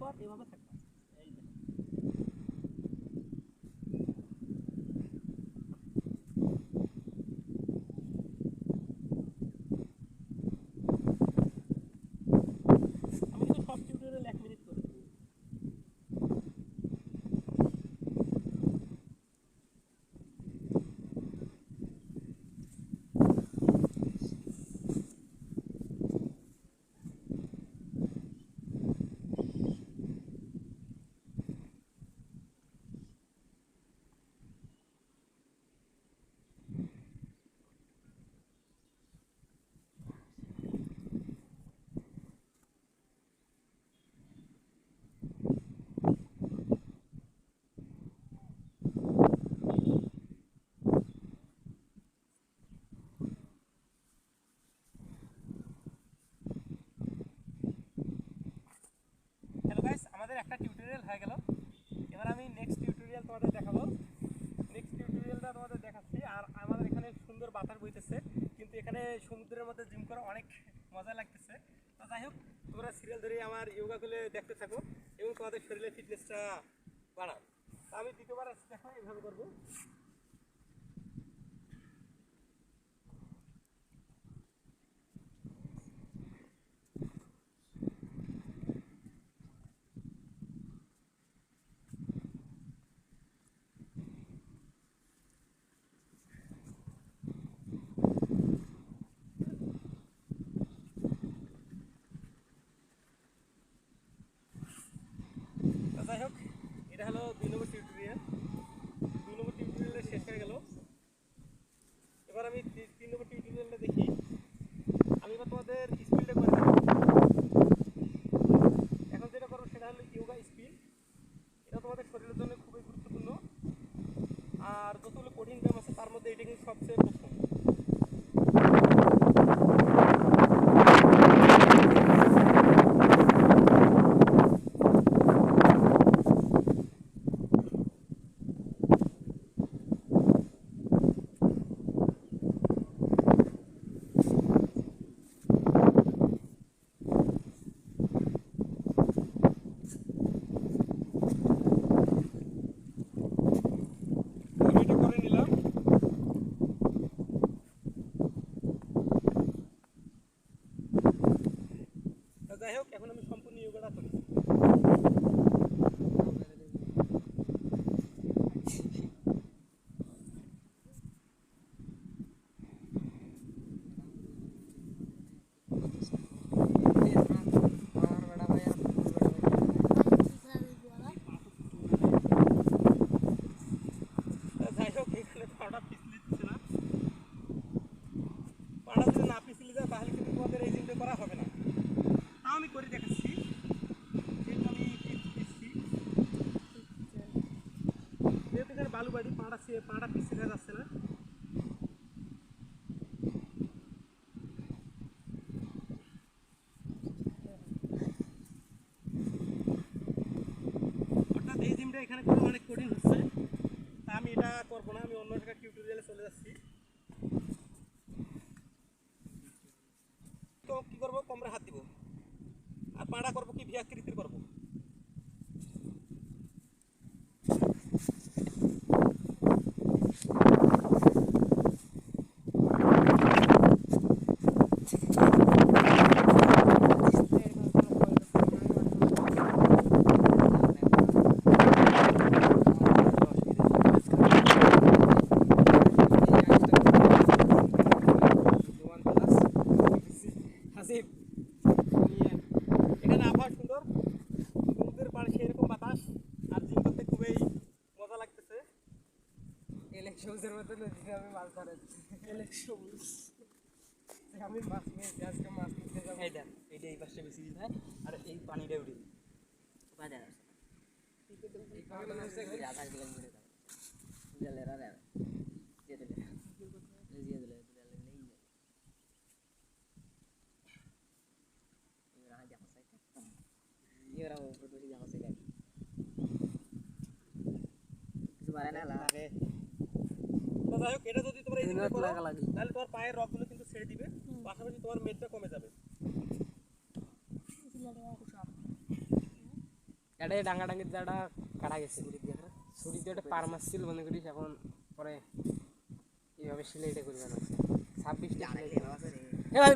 bot, 55 হয়ে গেল। এবার আমি নেক্সট টিউটোরিয়াল তোমাদের দেখাবো। নেক্সট টিউটোরিয়ালটা তোমাদের দেখাচ্ছি। আর আমাদের এখানে সুন্দর বাতাস বইতেছে, কিন্তু এখানে সমুদ্রের মধ্যে জিম করা অনেক মজা লাগতেছে। তো যাই হোক, তোমরা সিরিয়াল ধরে আমার ইয়োগাগুলো দেখতে থাকো এবং তোমাদের শরীরের ফিটনেসটা বাড়াও। আমি দ্বিতীয়বার দেখো, এইভাবে করব তো যাই হোক এটা হলো দুই নম্বর টিউটোরিয়াল দুই নম্বর টিউটোরিয়ালটা শেষ হয়ে গেল এবার আমি তি- তিন নম্বর টিউটোরিয়ালটা দেখি আমি এবার তোমাদের স্পিডটা করে দেবো এখন যেটা করব সেটা হলো ইয়োগা স্পিড এটা তোমাদের শরীরের জন্য খুবই গুরুত্বপূর্ণ আর যতগুলো কঠিন ব্যায়াম আছে তার মধ্যে এটা কিন্তু সবচেয়ে প্রথম আমি এটা করে নিলাম তো যাই হোক এখন আমি সম্পূর্ণ যোগাটা করি তো যাই হোক এখানে পাটা পিছলে দিচ্ছে না পাটা যদি না পিছলে যায় তাহলে কিন্তু তোমাদের এই জিনিসটা করা হবে না তাও আমি করে দেখাচ্ছি যেহেতু আমি পিছ- পিছছি যেহেতু এখানে বালু বাড়ি পাড়া পাড়া পিছলে যাচ্ছে না অর্থাৎ এই জিমটা এখানে কঠিন হচ্ছে। আমি এটা করব না, আমি অন্য একটা টিউটোরিয়ালে চলে যাচ্ছি। তো কি করব? কমরে হাত দিব। আর পাড়া করব কি? ভিয়াকৃতির করব হাসিব এখানে আবহাওয়া সুন্দর সমুদ্রের পাড়ে সেরকম বাতাস আর জিম করতে খুবই মজা লাগতেছে সবুজের মতো নদীতে আমি মাছ ধরাচ্ছি সবুজ আমি মাছ নিয়েছি আজকে মাছ নিতে যাব এই দেন এইটা এই পাশে বেশি দিতে হয় আর এই পানিটা উঠে দিই এই পাগলা হচ্ছে কি? তো যাই হোক এটা যদি তোমরা এই করো, লাগি। তাহলে তোমার পায়ের রগগুলো কিন্তু ছেড়ে দিবে পাশাপাশি তোমার মেদটা কমে যাবে। এটা ডাঙ্গা ডাঙ্গির জায়গাটা কাটা গেছে ছুরি দিয়ে একটা পার মারছিল মনে করিস এখন পরে এইভাবে সিলাইটা করবে না। ছাব্বিশটা হ্যাঁ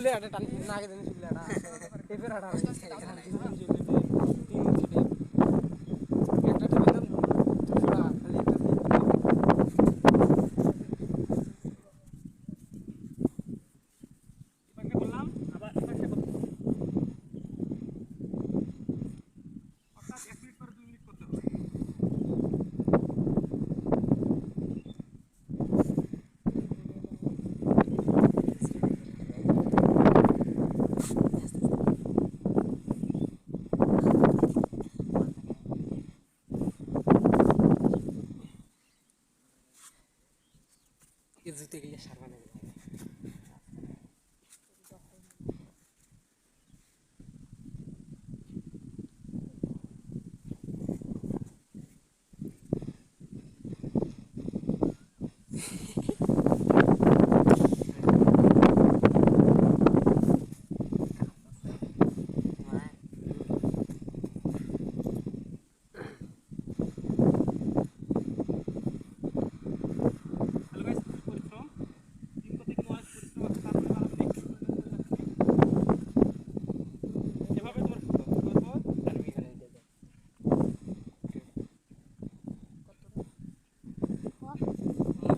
না আগে দিন এটা পেপার আটা তিন ইঞ্চি একটা টিপে দেন দুশোটা খালি একটা দিয়ে এপাশে করলাম আবার এপাশে করতে হবে। অর্থাৎ এক মিনিট পরে দুই মিনিট করতে হবে এই জুতে গেলে সার বানাবে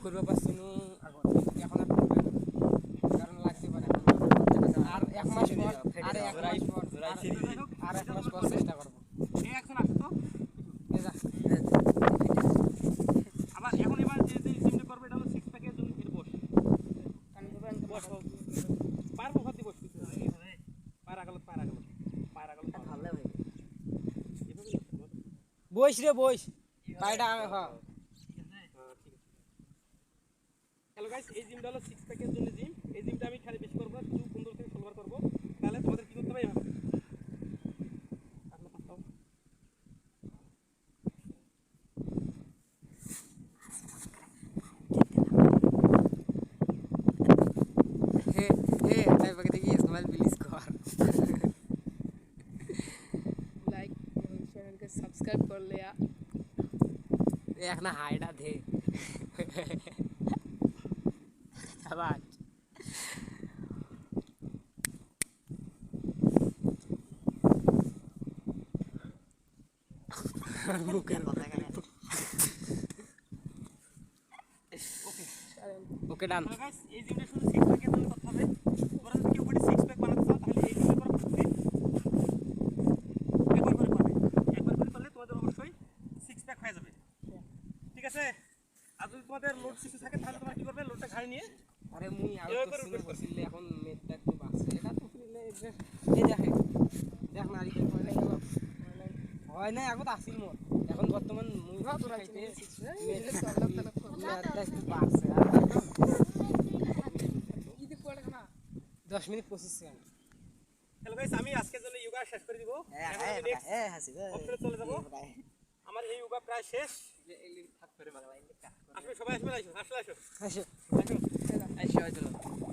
করব পারছি না এখন আর করবে না। কারণ লাগতে পারে এখন। আর এক মাস পর আর এক মাস পর আর- আর এক মাস পর চেষ্টা করব এই একজন আসো তো এই যা। আবার এখন এবার যে যে জিমটা করবে এটা হলো সিক্স প্যাকের জন্য এর বস বস বস। পারব ভাতি বস কিছু না, এইভাবে পায়ের আগালত পায়ের আগালত পায়ের আগালত এভাবে বইস রে বইস। পায়টা আমি হ। হ্যালো গাইস এই জিমটা হলো সিক্স প্যাকের জন্য জিম এই জিমটা আমি খালি বেশি করব শুধু পনেরো থেকে ষোলো বার করব। তাহলে তোমাদের কি করতে হবে? এভাবে পাঁচটাও। হে হে তাই পাকে দেখি ইসমাইল रखना हाइडा थे ओके डन। আছে? আর যদি তোমাদের লোড কিছু থাকে তাহলে তোমরা কি করবে? লোডটা ঘাড়ি নিয়ে আরে মুই এবার করছি করছিলে এখন মেটটা একটু বাড়ছে এটা তো ফিরলে এই দেখে দেখ না আরিকে হয় নাই হয় নাই আগত আসিল মোর। এখন বর্তমান মুই খাইতে মেটটা একটু বাড়ছে দশ মিনিট পঁচিশ সেকেন্ড। হ্যালো গাইস আমি আজকের জন্য যোগা শেষ করে দিব। এখন আমি next অপশনে চলে যাব। আমার এই যোগা প্রায় শেষ। আসবে সবাই আসবে আসো আসো। আসো আসো। আসো আসো।